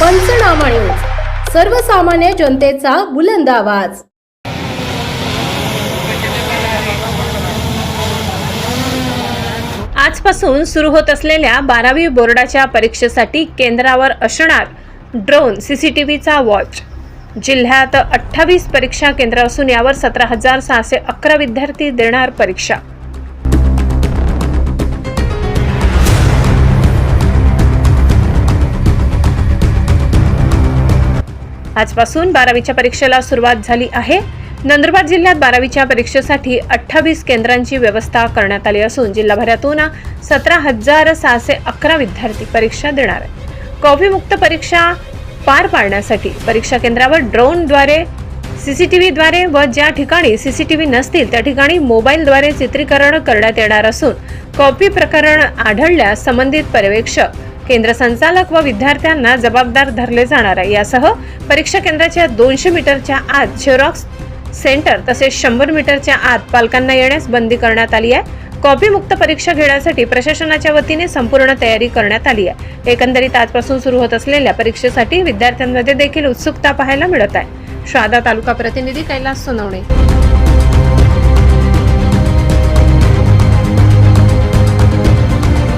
पंचनामा न्यूज. सर्वसामान्य जनतेचा बुलंद आवाज. आजपासून सुरू होत असलेल्या बारावी बोर्डाच्या परीक्षेसाठी केंद्रावर असणार ड्रोन सीसीटीव्हीचा वॉच. जिल्ह्यात अठ्ठावीस परीक्षा केंद्र असून यावर सतरा हजार सहाशे अकरा विद्यार्थी देणार परीक्षा. आजपासून बारावीच्या परीक्षेला सुरुवात झाली आहे. नंदुरबार जिल्ह्यात बारावीच्या परीक्षेसाठी अठ्ठावीस केंद्रांची व्यवस्था करण्यात आली असून जिल्हाभरातून सतरा हजार सहाशे अकरा विद्यार्थी परीक्षा देणार आहेत. कॉफीमुक्त परीक्षा पार पाडण्यासाठी परीक्षा केंद्रावर ड्रोनद्वारे सीसीटीव्हीद्वारे व ज्या ठिकाणी सीसीटीव्ही नसतील त्या ठिकाणी मोबाईलद्वारे चित्रीकरण करण्यात येणार असून कॉपी प्रकरण आढळल्यास संबंधित पर्यवेक्षक केंद्र संचालक व विद्यार्थ्यांना जबाबदार धरले जाणार आहे. यासह परीक्षा केंद्राच्या दोनशे मीटरच्या आत झेरॉक्स सेंटर तसेच शंभर मीटरच्या आत पालकांना येण्यास बंदी करण्यात आली आहे. कॉपी मुक्त परीक्षा घेण्यासाठी प्रशासनाच्या वतीने संपूर्ण तयारी करण्यात आली आहे. एकंदरीत आजपासून सुरू होत असलेल्या परीक्षेसाठी विद्यार्थ्यांमध्ये देखील उत्सुकता पाहायला मिळत आहे. श्रादा तालुका प्रतिनिधी कैलास सोनवणे.